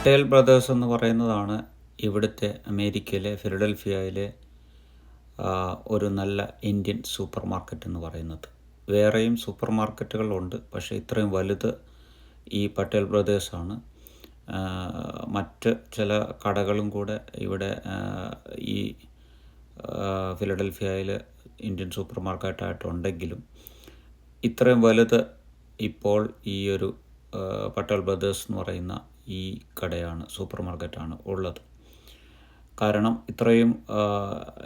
Patel brothers എന്ന് പറയുന്നതാണ് ഇവിടുത്തെ അമേരിക്കയിലെ ഫിലഡൽഫിയയിലെ ഒരു നല്ല ഇന്ത്യൻ സൂപ്പർ മാർക്കറ്റ് എന്ന് പറയുന്നത്. വേറെയും സൂപ്പർ മാർക്കറ്റുകളുണ്ട് പക്ഷേ ഇത്രയും വലുത് ഈ പട്ടേൽ ബ്രദേഴ്സാണ് മറ്റ് ചില കടകളും കൂടെ ഇവിടെ ഈ ഫിലഡൽഫിയയിൽ ഇന്ത്യൻ സൂപ്പർ മാർക്കറ്റായിട്ടുണ്ടെങ്കിലും ഇത്രയും വലുത് ഇപ്പോൾ ഈ ഒരു പട്ടേൽ ബ്രദേഴ്സ് എന്ന് പറയുന്ന ഈ കടയാണ് സൂപ്പർ മാർക്കറ്റാണ് ഉള്ളത്. കാരണം ഇത്രയും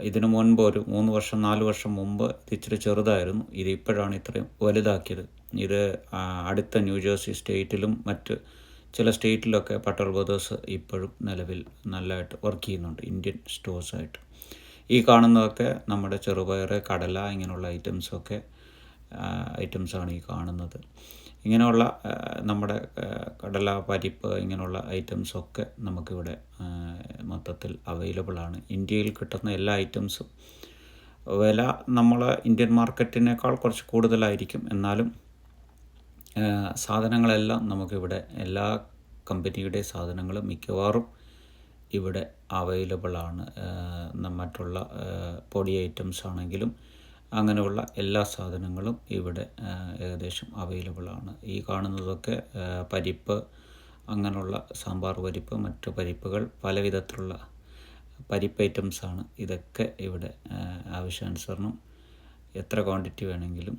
ഇതിനു മുൻപ് ഒരു മൂന്ന് വർഷം നാല് വർഷം മുമ്പ് ഇത് ഇച്ചിരി ചെറുതായിരുന്നു. ഇത് ഇപ്പോഴാണ് ഇത്രയും വലുതാക്കിയത്. ഇത് അടുത്ത ന്യൂജേഴ്സി സ്റ്റേറ്റിലും മറ്റ് ചില സ്റ്റേറ്റിലൊക്കെ പട്ടേൽ ബ്രദേഴ്സ് ഇപ്പോഴും നിലവിൽ നല്ലതായിട്ട് വർക്ക് ചെയ്യുന്നുണ്ട് ഇന്ത്യൻ സ്റ്റോഴ്സായിട്ട്. ഈ കാണുന്നതൊക്കെ നമ്മുടെ ചെറുപയർ കടല ഇങ്ങനെയുള്ള ഐറ്റംസൊക്കെ ഐറ്റംസാണ് ഈ കാണുന്നത്. ഇങ്ങനെയുള്ള നമ്മുടെ കടല പരിപ്പ് ഇങ്ങനെയുള്ള ഐറ്റംസൊക്കെ നമുക്കിവിടെ മൊത്തത്തിൽ അവൈലബിൾ ആണ്. ഇന്ത്യയിൽ കിട്ടുന്ന എല്ലാ ഐറ്റംസും വില നമ്മൾ ഇന്ത്യൻ മാർക്കറ്റിനേക്കാൾ കുറച്ച് കൂടുതലായിരിക്കും. എന്നാലും സാധനങ്ങളെല്ലാം നമുക്കിവിടെ എല്ലാ കമ്പനിയുടെ സാധനങ്ങളും മിക്കവാറും ഇവിടെ ആ, മറ്റുള്ള പൊടി ഐറ്റംസ് ആണെങ്കിലും അങ്ങനെയുള്ള എല്ലാ സാധനങ്ങളും ഇവിടെ ഏകദേശം അവൈലബിൾ ആണ്. ഈ കാണുന്നതൊക്കെ പരിപ്പ് അങ്ങനെയുള്ള സാമ്പാർ പരിപ്പ് മറ്റു പരിപ്പുകൾ പല വിധത്തിലുള്ള പരിപ്പ് ഐറ്റംസാണ് ഇതൊക്കെ ഇവിടെ ആവശ്യാനുസരണം എത്ര ക്വാണ്ടിറ്റി വേണമെങ്കിലും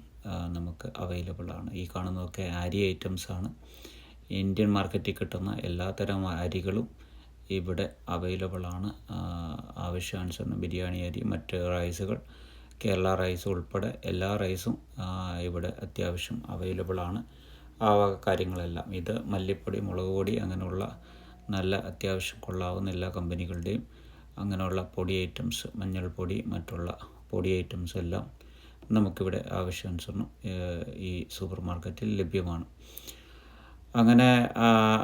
നമുക്ക് അവൈലബിൾ ആണ്. ഈ കാണുന്നതൊക്കെ അരി ഐറ്റംസ് ആണ്. ഇന്ത്യൻ മാർക്കറ്റിൽ കിട്ടുന്ന എല്ലാത്തരം അരികളും ഇവിടെ അവൈലബിൾ ആണ്. ആവശ്യാനുസരണം ബിരിയാണി അരി മറ്റ് റൈസുകൾ കേരള റൈസ് ഉൾപ്പെടെ എല്ലാ റൈസും ഇവിടെ അത്യാവശ്യം അവൈലബിൾ ആണ്. ആ കാര്യങ്ങളെല്ലാം. ഇത് മല്ലിപ്പൊടി മുളക് പൊടി അങ്ങനെയുള്ള നല്ല അത്യാവശ്യം കൊള്ളാവുന്ന എല്ലാ കമ്പനികളുടെയും അങ്ങനെയുള്ള പൊടി ഐറ്റംസ് മഞ്ഞൾപ്പൊടി മറ്റുള്ള പൊടി ഐറ്റംസ് എല്ലാം നമുക്കിവിടെ ആവശ്യാനുസരണം ഈ സൂപ്പർ മാർക്കറ്റിൽ ലഭ്യമാണ്. അങ്ങനെ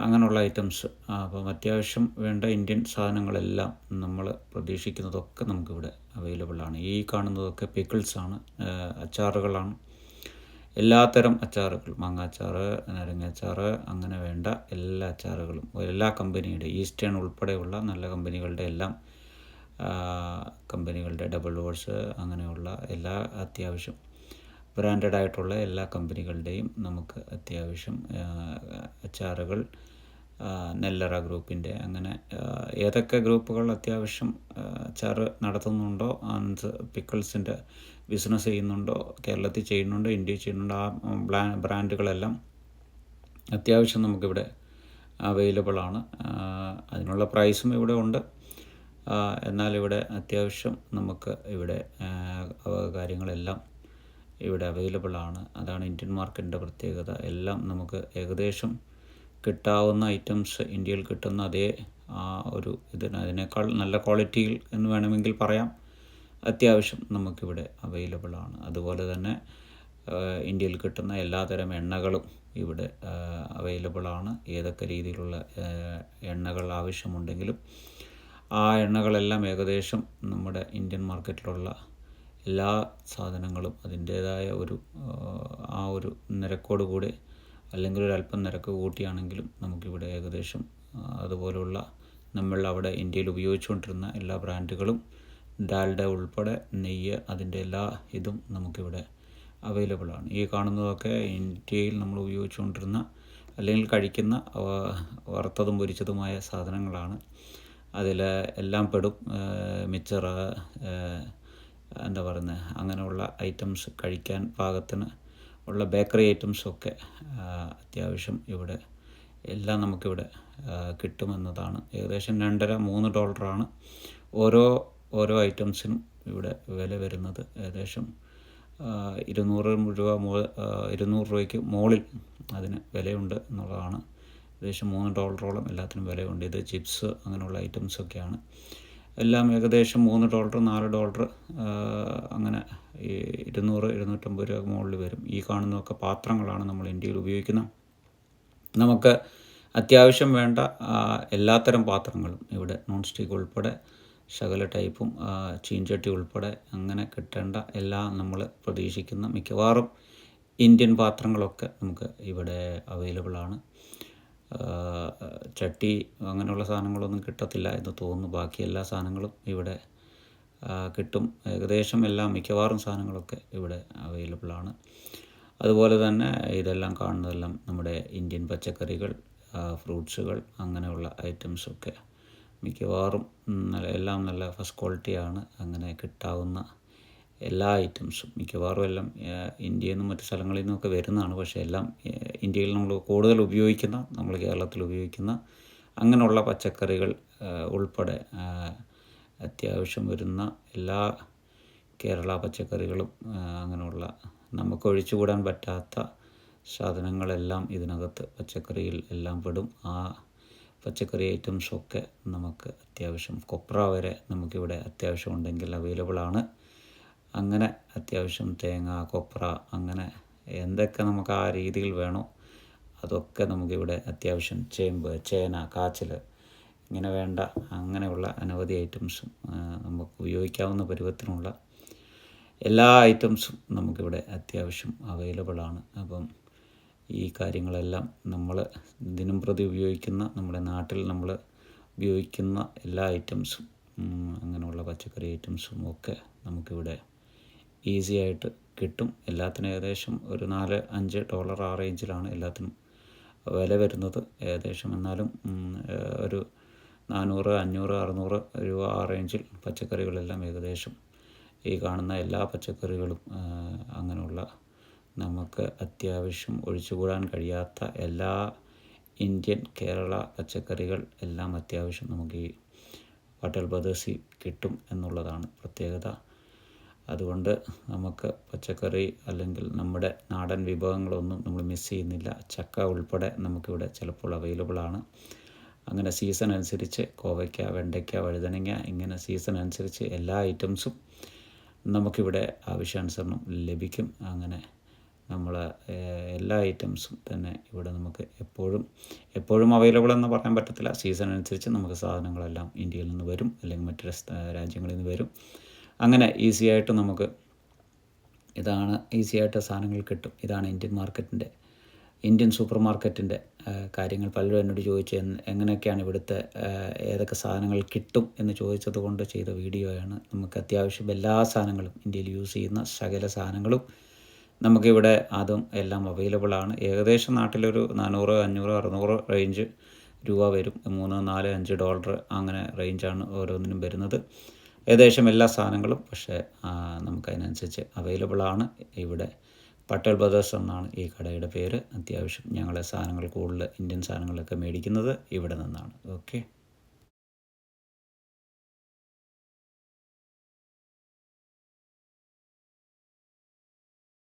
അങ്ങനെയുള്ള ഐറ്റംസ് അപ്പം അത്യാവശ്യം വേണ്ട ഇന്ത്യൻ സാധനങ്ങളെല്ലാം നമ്മൾ പ്രതീക്ഷിക്കുന്നതൊക്കെ നമുക്കിവിടെ അവൈലബിളാണ് ഈ കാണുന്നതൊക്കെ പിക്കിൾസാണ് അച്ചാറുകളാണ്. എല്ലാത്തരം അച്ചാറുകൾ മാങ്ങ അച്ചാർ നാരങ്ങ അച്ചാർ അങ്ങനെ വേണ്ട എല്ലാ അച്ചാറുകളും എല്ലാ കമ്പനിയുടെ ഈസ്റ്റേൺ ഉൾപ്പെടെയുള്ള നല്ല കമ്പനികളുടെ എല്ലാം കമ്പനികളുടെ ഡബിൾ ഡോഴ്സ് അങ്ങനെയുള്ള എല്ലാ അത്യാവശ്യം ബ്രാൻഡഡ് ആയിട്ടുള്ള എല്ലാ കമ്പനികളുടെയും നമുക്ക് അത്യാവശ്യം അച്ചാറുകൾ നെല്ലറ ഗ്രൂപ്പിന്റെ അങ്ങനെ ഏതൊക്കെ ഗ്രൂപ്പുകൾ അത്യാവശ്യം അച്ചാറ് നടത്തുന്നുണ്ടോ ആൻഡ് പിക്കിൾസിന്റെ ബിസിനസ് ചെയ്യുന്നുണ്ടോ കേരളത്തിൽ ചെയ്യുന്നുണ്ടോ ഇന്ത്യയിൽ ചെയ്യുന്നുണ്ടോ ആ ബ്രാൻഡുകളെല്ലാം അത്യാവശ്യം നമുക്കിവിടെ അവൈലബിൾ ആണ് അതിനുള്ള പ്രൈസും ഇവിടെ ഉണ്ട്. എന്നാൽ ഇവിടെ അത്യാവശ്യം നമുക്ക് ഇവിടെ കാര്യങ്ങളെല്ലാം ഇവിടെ അവൈലബിൾ ആണ്. അതാണ് ഇന്ത്യൻ മാർക്കറ്റിന്റെ പ്രത്യേകത. എല്ലാം നമുക്ക് ഏകദേശം കിട്ടാവുന്ന ഐറ്റംസ് ഇന്ത്യയിൽ കിട്ടുന്ന അതേ ആ ഒരു ഇതിന് അതിനേക്കാൾ നല്ല ക്വാളിറ്റിയിൽ എന്ന് വേണമെങ്കിൽ പറയാം. അത്യാവശ്യം നമുക്കിവിടെ അവൈലബിൾ ആണ്. അതുപോലെ തന്നെ ഇന്ത്യയിൽ കിട്ടുന്ന എല്ലാതരം എണ്ണകളും ഇവിടെ അവൈലബിൾ ആണ്. ഏതൊക്കെ രീതിയിലുള്ള എണ്ണകൾ ആവശ്യമുണ്ടെങ്കിലും ആ എണ്ണകളെല്ലാം ഏകദേശം നമ്മുടെ ഇന്ത്യൻ മാർക്കറ്റിലുള്ള എല്ലാ സാധനങ്ങളും അതിന്റേതായ ഒരു ആ, ഒരു നിരക്കോട് കൂടെ അല്ലെങ്കിൽ ഒരു അല്പം നിരക്ക് കൂട്ടിയാണെങ്കിലും നമുക്കിവിടെ ഏകദേശം അതുപോലുള്ള നമ്മൾ അവിടെ ഇന്ത്യയിൽ ഉപയോഗിച്ചുകൊണ്ടിരുന്ന എല്ലാ ബ്രാൻഡുകളും ഡാൽഡ ഉൾപ്പെടെ നെയ്യ് അതിന്റെ എല്ലാ ഇതും നമുക്കിവിടെ അവൈലബിൾ ആണ്. ഈ കാണുന്നതൊക്കെ ഇന്ത്യയിൽ നമ്മൾ ഉപയോഗിച്ചുകൊണ്ടിരുന്ന അല്ലെങ്കിൽ കഴിക്കുന്ന വറുത്തതും പൊരിച്ചതുമായ സാധനങ്ങളാണ്. അതിൽ എല്ലാം പെടും മിച്ചർ എന്താ പറയുന്നത് അങ്ങനെയുള്ള ഐറ്റംസ് കഴിക്കാൻ പാകത്തിന് ഉള്ള ബേക്കറി ഐറ്റംസൊക്കെ അത്യാവശ്യം ഇവിടെ എല്ലാം നമുക്കിവിടെ കിട്ടുമെന്നതാണ്. ഏകദേശം രണ്ടര മൂന്ന് ഡോളറാണ് ഓരോ ഓരോ ഐറ്റംസിനും ഇവിടെ വില വരുന്നത്. ഏകദേശം ഇരുന്നൂറ് രൂപ മോ ഇരുന്നൂറ് രൂപയ്ക്ക് മുകളിൽ അതിന് വിലയുണ്ട് എന്നുള്ളതാണ്. ഏകദേശം മൂന്ന് ഡോളറോളം എല്ലാത്തിനും വിലയുണ്ട്. ഇത് ചിപ്സ് അങ്ങനെയുള്ള ഐറ്റംസൊക്കെയാണ് എല്ലാം ഏകദേശം മൂന്ന് ഡോളർ നാല് ഡോളർ അങ്ങനെ ഇരുന്നൂറ് ഇരുന്നൂറ്റമ്പത് രൂപ മുകളിൽ വരും. ഈ കാണുന്നതൊക്കെ പാത്രങ്ങളാണ് നമ്മൾ ഇന്ത്യയിൽ ഉപയോഗിക്കുന്നത്. നമുക്ക് അത്യാവശ്യം വേണ്ട എല്ലാത്തരം പാത്രങ്ങളും ഇവിടെ നോൺ സ്റ്റിക്ക് ഉൾപ്പെടെ ശകല ടൈപ്പും ചീഞ്ചട്ടി ഉൾപ്പെടെ അങ്ങനെ കിട്ടേണ്ട എല്ലാം നമ്മൾ പ്രതീക്ഷിക്കുന്ന മിക്കവാറും ഇന്ത്യൻ പാത്രങ്ങളൊക്കെ നമുക്ക് ഇവിടെ അവൈലബിൾ ആണ്. ചട്ടി അങ്ങനെയുള്ള സാധനങ്ങളൊന്നും കിട്ടത്തില്ല എന്ന് തോന്നുന്നു. ബാക്കി എല്ലാ സാധനങ്ങളും ഇവിടെ കിട്ടും. ഏകദേശം എല്ലാ മിക്കവാറും സാധനങ്ങളൊക്കെ ഇവിടെ അവൈലബിൾ ആണ്. അതുപോലെ തന്നെ ഇതെല്ലാം കാണുന്നതെല്ലാം നമ്മുടെ ഇന്ത്യൻ പച്ചക്കറികൾ ഫ്രൂട്ട്സുകൾ അങ്ങനെയുള്ള ഐറ്റംസൊക്കെ മിക്കവാറും എല്ലാം നല്ല ഫസ്റ്റ് ക്വാളിറ്റിയാണ് അങ്ങനെ കിട്ടാവുന്ന എല്ലാ ഐറ്റംസും മിക്കവാറും എല്ലാം ഇന്ത്യയിൽ നിന്നും മറ്റു സ്ഥലങ്ങളിൽ നിന്നൊക്കെ വരുന്നതാണ്. പക്ഷേ എല്ലാം ഇന്ത്യയിൽ നമ്മൾ കൂടുതൽ ഉപയോഗിക്കുന്ന നമ്മൾ കേരളത്തിൽ ഉപയോഗിക്കുന്ന അങ്ങനെയുള്ള പച്ചക്കറികൾ ഉൾപ്പെടെ അത്യാവശ്യം വരുന്ന എല്ലാ കേരള പച്ചക്കറികളും അങ്ങനെയുള്ള നമുക്ക് ഒഴിച്ചുകൂടാൻ പറ്റാത്ത സാധനങ്ങളെല്ലാം ഇതിനകത്ത് പച്ചക്കറിയിൽ എല്ലാം പെടും. ആ പച്ചക്കറി ഐറ്റംസൊക്കെ നമുക്ക് അത്യാവശ്യം കൊപ്ര വരെ നമുക്കിവിടെ അത്യാവശ്യം ഉണ്ടെങ്കിൽ അവൈലബിൾ ആണ് അങ്ങനെ അത്യാവശ്യം തേങ്ങ കൊപ്ര അങ്ങനെ എന്തൊക്കെ നമുക്ക് ആ രീതിയിൽ വേണോ അതൊക്കെ നമുക്കിവിടെ അത്യാവശ്യം ചേമ്പ് ചേന കാച്ചിൽ ഇങ്ങനെ വേണ്ട അങ്ങനെയുള്ള അനവധി ഐറ്റംസും നമുക്ക് ഉപയോഗിക്കാവുന്ന പരുവത്തിനുള്ള എല്ലാ ഐറ്റംസും നമുക്കിവിടെ അത്യാവശ്യം അവൈലബിളാണ് അപ്പം ഈ കാര്യങ്ങളെല്ലാം നമ്മൾ ദിനം പ്രതി ഉപയോഗിക്കുന്ന നമ്മുടെ നാട്ടിൽ നമ്മൾ ഉപയോഗിക്കുന്ന എല്ലാ ഐറ്റംസും അങ്ങനെയുള്ള പച്ചക്കറി ഐറ്റംസും ഒക്കെ നമുക്കിവിടെ ഈസി ആയിട്ട് കിട്ടും. എല്ലാത്തിനും ഏകദേശം ഒരു നാല് അഞ്ച് ഡോളർ ആ റേഞ്ചിലാണ് എല്ലാത്തിനും വില വരുന്നത്. ഏകദേശം എന്നാലും ഒരു നാനൂറ് അഞ്ഞൂറ് അറുന്നൂറ് രൂപ ആ റേഞ്ചിൽ പച്ചക്കറികളെല്ലാം ഏകദേശം ഈ കാണുന്ന എല്ലാ പച്ചക്കറികളും അങ്ങനെയുള്ള നമുക്ക് അത്യാവശ്യം ഒഴിച്ചുകൂടാൻ കഴിയാത്ത എല്ലാ ഇന്ത്യൻ കേരള പച്ചക്കറികൾ എല്ലാം അത്യാവശ്യം നമുക്ക് ഈ പട്ടേൽ ബ്രദേഴ്സിൽ കിട്ടും എന്നുള്ളതാണ് പ്രത്യേകത. അതുകൊണ്ട് നമുക്ക് പച്ചക്കറി അല്ലെങ്കിൽ നമ്മുടെ നാടൻ വിഭവങ്ങളൊന്നും നമ്മൾ മിസ് ചെയ്യുന്നില്ല. ചക്ക ഉൾപ്പെടെ നമുക്കിവിടെ ചിലപ്പോൾ അവൈലബിൾ ആണ്. അങ്ങനെ സീസൺ അനുസരിച്ച് കോവയ്ക്ക വെണ്ടയ്ക്ക വഴുതനങ്ങ ഇങ്ങനെ സീസൺ അനുസരിച്ച് എല്ലാ ഐറ്റംസും നമുക്കിവിടെ ആവശ്യാനുസരണം ലഭിക്കും. അങ്ങനെ നമ്മൾ എല്ലാ ഐറ്റംസും തന്നെ ഇവിടെ നമുക്ക് എപ്പോഴും എപ്പോഴും അവൈലബിൾ എന്ന് പറയാൻ പറ്റത്തില്ല. സീസൺ അനുസരിച്ച് നമുക്ക് സാധനങ്ങളെല്ലാം ഇന്ത്യയിൽ നിന്ന് വരും അല്ലെങ്കിൽ മറ്റു രാജ്യങ്ങളിൽ നിന്ന് വരും. അങ്ങനെ ഈസി ആയിട്ട് നമുക്ക് ഇതാണ് ഈസി ആയിട്ട് സാധനങ്ങൾ കിട്ടും. ഇതാണ് ഇന്ത്യൻ മാർക്കറ്റിന്റെ ഇന്ത്യൻ സൂപ്പർ മാർക്കറ്റിന്റെ കാര്യങ്ങൾ പലരും എന്നോട് ചോദിച്ചു എങ്ങനെയൊക്കെയാണ് ഇവിടുത്തെ ഏതൊക്കെ സാധനങ്ങൾ കിട്ടും? എന്ന് ചോദിച്ചത് കൊണ്ട് ചെയ്ത വീഡിയോയാണ് നമുക്ക് അത്യാവശ്യം എല്ലാ സാധനങ്ങളും ഇന്ത്യയിൽ യൂസ് ചെയ്യുന്ന സകല സാധനങ്ങളും നമുക്കിവിടെ അതും എല്ലാം അവൈലബിൾ ആണ്. ഏകദേശം നാട്ടിലൊരു നാനൂറ് അഞ്ഞൂറ് അറുന്നൂറ് റേഞ്ച് രൂപ വരും. മൂന്ന് നാല് അഞ്ച് ഡോളർ അങ്ങനെ റേഞ്ചാണ് ഓരോന്നിനും വരുന്നത്. ഏകദേശം എല്ലാ സാധനങ്ങളും പക്ഷേ നമുക്കതിനനുസരിച്ച് അവൈലബിൾ ആണ്. ഇവിടെ പട്ടേൽ ബ്രദേഴ്സ് എന്നാണ് ഈ കടയുടെ പേര്. അത്യാവശ്യം ഞങ്ങളെ സാധനങ്ങൾ കൂടുതൽ ഇന്ത്യൻ സാധനങ്ങളൊക്കെ മേടിക്കുന്നത് ഇവിടെ നിന്നാണ്. ഓക്കെ